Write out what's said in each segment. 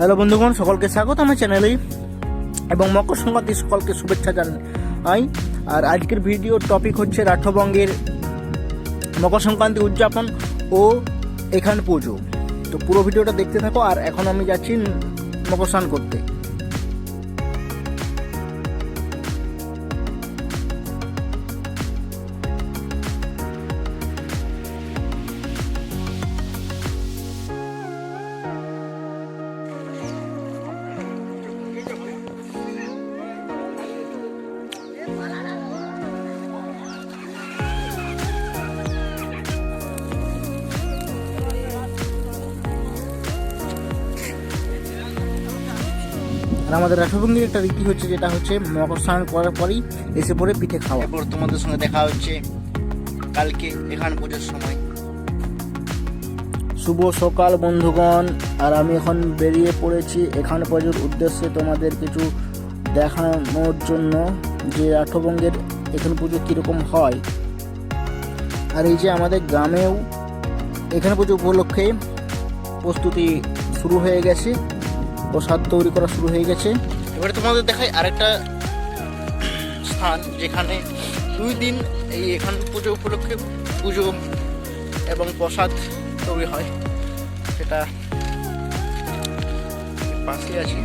Hello বন্ধুগণ, সকলকে স্বাগত আমার চ্যানেলে এবং মকর সংক্রান্তি সকলকে শুভেচ্ছা জানাই। আর আজকের ভিডিওর টপিক হচ্ছে রাঠবঙ্গের মকর সংক্রান্তি উদযাপন ও এখান পুজো। তো পুরো ভিডিওটা দেখতে থাকো, আর এখন আমি যাচ্ছি মকর স্নান করতে। আর আমাদের রাঠবঙ্গের একটা রীতি হচ্ছে যেটা হচ্ছে মকর স্নান করার পরেই এসে পরে পিঠে খাওয়া। এরপর তোমাদের সঙ্গে দেখা হচ্ছে কালকে এখান পুজোর সময়। শুভ সকাল বন্ধুগণ আর আমি এখন বেরিয়ে পড়েছি এখান পুজোর উদ্দেশ্যে তোমাদের কিছু দেখানোর জন্য যে রাঠবঙ্গের এখান পুজো কীরকম হয়। আর এই যে আমাদের গ্রামেও এখানে পুজো উপলক্ষে প্রস্তুতি শুরু হয়ে গেছে। প্রসাদ তৈরি করা শুরু হয়ে গেছে। এবারে তোমাদের দেখাই আরেকটা স্থান যেখানে দুই দিন এই এখান পুজো উপলক্ষে পুজো এবং প্রসাদ তৈরি হয়। সেটা পাশে আছে।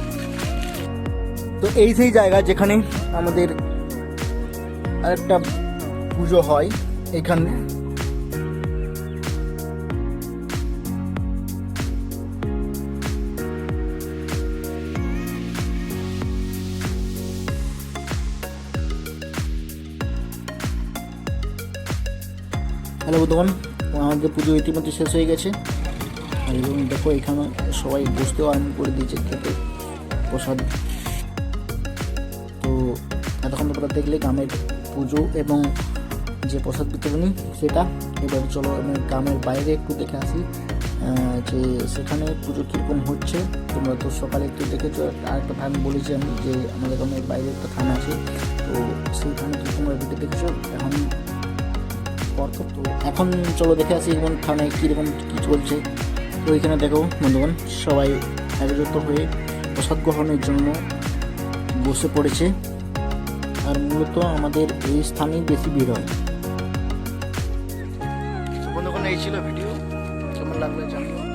তো এই সেই জায়গা যেখানে আমাদের আরেকটা পুজো হয় এখানে। হ্যালো বন্ধুগণ, আমাদের পুজো ইতিমধ্যে শেষ হয়ে গেছে। আর এবং দেখো, এখানে সবাই বসতেও আরম্ভ করে দিয়েছে খেতে, প্রসাদ। তো এতক্ষণ তোমরা দেখলে গ্রামের পুজো এবং যে প্রসাদ বিতরণী, সেটা। এবার চলো আমি গ্রামের বাইরে একটু দেখে আসি যে সেখানে পুজো কীরকম হচ্ছে। তোমরা তো সকালে একটু দেখেছ আর একটা থান বলেছি আমি যে আমাদের গ্রামের বাইরে একটা থান আছে। তো সেই তো তোমরা ভিডিও দেখেছ, এখন পরপর তো এখন চলো দেখে আসি এখন থানায় কীরকম কী চলছে। তো এখানে দেখো বন্ধুগণ, সবাই একজোট হয়ে প্রসাদ গ্রহণের জন্য বসে পড়েছে। আর মূলত আমাদের এই স্থানেই বেশি ভিড় হয়। বন্ধুগণ, এই ছিল ভিডিও। কেমন লাগল জানিও।